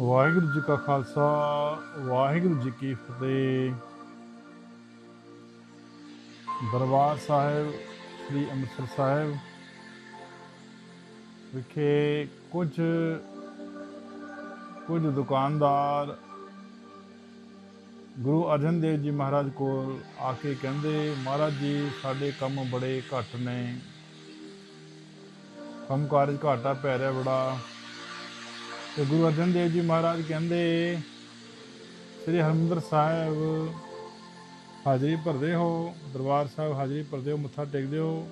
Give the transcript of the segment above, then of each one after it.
ਵਾਹਿਗੁਰੂ ਜੀ ਕਾ ਖਾਲਸਾ, ਵਾਹਿਗੁਰੂ ਜੀ ਕੀ ਫਤਿਹ। ਦਰਬਾਰ ਸਾਹਿਬ, ਸ੍ਰੀ ਅੰਮ੍ਰਿਤਸਰ ਸਾਹਿਬ ਵਿਖੇ ਕੁਝ ਕੁਝ ਦੁਕਾਨਦਾਰ ਗੁਰੂ ਅਰਜਨ ਦੇਵ ਜੀ ਮਹਾਰਾਜ ਕੋਲ ਆ ਕੇ ਕਹਿੰਦੇ, ਮਹਾਰਾਜ ਜੀ, ਸਾਡੇ ਕੰਮ ਬੜੇ ਘੱਟ ਨੇ। ਕੰਮ ਕਾਰਜ ਘਾਟਾ ਪੈ ਰਿਹਾ ਬੜਾ। ਤੇ ਗੁਰੂ ਅਰਜਨ ਦੇਵ ਜੀ ਮਹਾਰਾਜ ਕਹਿੰਦੇ, ਸ੍ਰੀ ਹਰਿਮੰਦਰ ਸਾਹਿਬ ਹਾਜ਼ਰੀ ਭਰਦੇ ਹੋ, ਦਰਬਾਰ ਸਾਹਿਬ ਹਾਜ਼ਰੀ ਭਰਦੇ ਹੋ, ਮੱਥਾ ਟੇਕਦੇ ਹੋ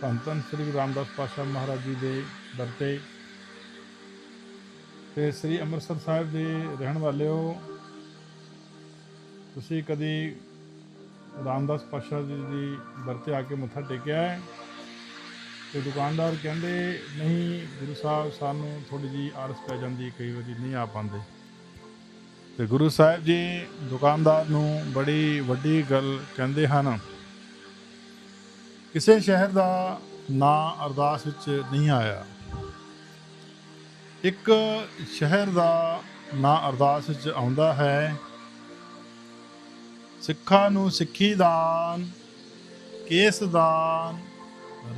ਧੰਨ ਧੰਨ ਸ੍ਰੀ ਗੁਰੂ ਰਾਮਦਾਸ ਪਾਤਸ਼ਾਹ ਮਹਾਰਾਜ ਜੀ ਦੇ ਦਰ ਤੇ। ਤੇ ਸ੍ਰੀ ਅੰਮ੍ਰਿਤਸਰ ਸਾਹਿਬ ਦੇ ਰਹਿਣ ਵਾਲੇ ਹੋ ਤੁਸੀਂ ਕਦੀ ਰਾਮਦਾਸ ਪਾਤਸ਼ਾਹ ਜੀ ਦੀ ਦਰ ਤੇ ਆ ਕੇ ਮੱਥਾ ਟੇਕਿਆ ਹੈ? ਤੇ ਦੁਕਾਨਦਾਰ ਕਹਿੰਦੇ, ਨਹੀਂ ਗੁਰੂ ਸਾਹਿਬ, ਸਾਨੂੰ ਥੋੜੀ ਜੀ ਆਲਸ ਪੈ ਜਾਂਦੀ ਕਈ ਵਾਰੀ ਨਹੀਂ ਆ ਪਾਉਂਦੇ। ਤੇ ਗੁਰੂ ਸਾਹਿਬ ਜੀ ਦੁਕਾਨਦਾਰ ਨੂੰ ਬੜੀ ਵੱਡੀ ਗੱਲ ਕਹਿੰਦੇ ਹਨ। ਕਿਸੇ ਸ਼ਹਿਰ ਦਾ ਨਾਂ ਅਰਦਾਸ ਵਿੱਚ ਨਹੀਂ ਆਇਆ। ਇੱਕ ਸ਼ਹਿਰ ਦਾ ਨਾਂ ਅਰਦਾਸ ਵਿੱਚ ਆਉਂਦਾ ਹੈ, ਸਿੱਖਾਂ ਨੂੰ ਸਿੱਖੀ ਦਾਨ, ਕੇਸ ਦਾਨ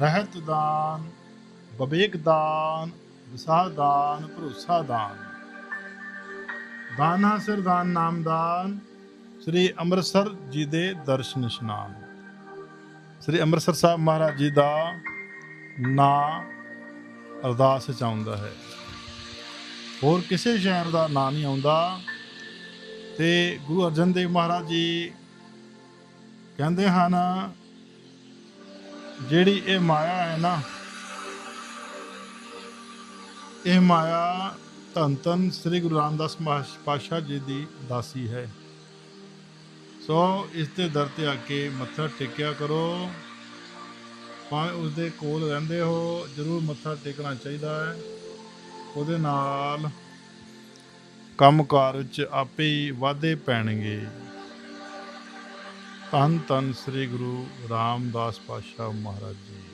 ਰਹਿਤ ਦਾਨ ਵਿਵੇਕ ਦਾਨ ਵਿਸਾਹ ਦਾਨ, ਭਰੋਸਾ ਦਾਨ। ਦਾਨਾ ਸਿਰ ਨਾਮਦਾਨ ਸ੍ਰੀ ਅੰਮ੍ਰਿਤਸਰ ਜੀ ਦੇ ਦਰਸ਼ਨ ਇਸ਼ਨਾਨ। ਸ੍ਰੀ ਅੰਮ੍ਰਿਤਸਰ ਸਾਹਿਬ ਮਹਾਰਾਜ ਜੀ ਦਾ ਨਾਂ ਅਰਦਾਸ ਚ ਆਉਂਦਾ ਹੈ। ਹੋਰ ਕਿਸੇ ਸ਼ਹਿਰ ਦਾ ਨਾਂ ਨਹੀਂ ਆਉਂਦਾ। ਤੇ ਗੁਰੂ ਅਰਜਨ ਦੇਵ ਮਹਾਰਾਜ ਜੀ ਕਹਿੰਦੇ ਹਨ ਜਿਹੜੀ ਇਹ ਮਾਇਆ ਹੈ ਨਾ, ਇਹ ਮਾਇਆ ਧੰਨ ਧੰਨ ਸ੍ਰੀ ਗੁਰੂ ਰਾਮਦਾਸ ਮਹਾਸ਼- ਪਾਤਸ਼ਾਹ ਜੀ ਦੀ ਦਾਸੀ ਹੈ। ਸੋ ਇਸ ਦੇ ਦਰ ਤੇ ਆ ਕੇ ਮੱਥਾ ਟੇਕਿਆ ਕਰੋ। ਭਾਵੇਂ ਉਸ ਦੇ ਕੋਲ ਰਹਿੰਦੇ ਹੋ, ਜ਼ਰੂਰ ਮੱਥਾ ਟੇਕਣਾ ਚਾਹੀਦਾ ਹੈ। ਉਹਦੇ ਨਾਲ ਕੰਮਕਾਰ ਵਿੱਚ ਆਪੇ ਹੀ ਵਾਧੇ ਪੈਣਗੇ। ਧੰਨ ਧੰਨ ਸ੍ਰੀ ਗੁਰੂ ਰਾਮਦਾਸ ਪਾਤਸ਼ਾਹ ਮਹਾਰਾਜ ਜੀ।